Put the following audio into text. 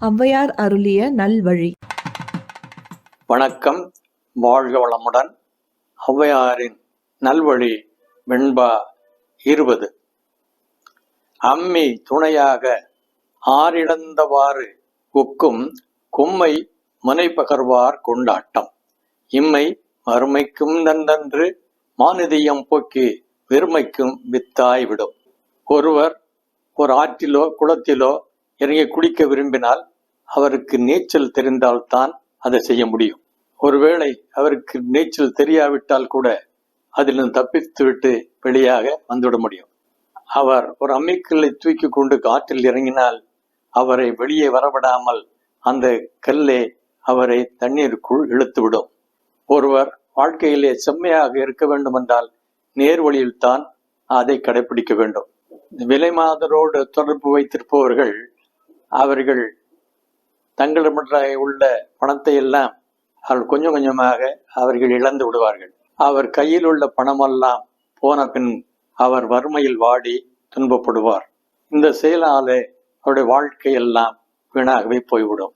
ஔவையார் அருளிய நல்வழி. வணக்கம். வாழ்க வளமுடன். ஔவையாரின் நல்வழி வெண்பா இருபது. அம்மி துணையாக ஆறிழந்தவாறு ஒக்கும் கும்மை முனைப்பகர்வார் கொண்டாட்டம். இம்மை மறுமைக்கும் நன்றன்று மானிதியம் போக்கி வெறுமைக்கும் வித்தாய் விடும். ஒருவர் ஒரு ஆற்றிலோ குளத்திலோ இறங்கி குளிக்க விரும்பினால் அவருக்கு நீச்சல் தெரிந்தால்தான் அதை செய்ய முடியும். ஒருவேளை அவருக்கு நீச்சல் தெரியாவிட்டால் கூட அதிலிருந்து தப்பித்துவிட்டு வெளியாக வந்துவிட முடியும். அவர் ஒரு அம்மிக்கல்லை தூக்கி கொண்டு காற்றில் இறங்கினால் அவரை வெளியே வரவிடாமல் அந்த கல்லே அவரை தண்ணீருக்குள் இழுத்துவிடும். ஒருவர் வாழ்க்கையிலே செம்மையாக இருக்க வேண்டும் என்றால் நேர் வழியில்தான் அதை கடைபிடிக்க வேண்டும். விலை மாதரோடு தொடர்பு வைத்திருப்பவர்கள் அவர்கள் தங்களிடம் உள்ள பணத்தை எல்லாம் அவர்கள் கொஞ்சம் கொஞ்சமாக அவர்கள் இழந்து விடுவார்கள். அவர் கையில் உள்ள பணமெல்லாம் போன பின் அவர் வறுமையில் வாடி துன்பப்படுவார். இந்த செயலாலே அவருடைய வாழ்க்கையெல்லாம் வீணாகவே போய்விடும்.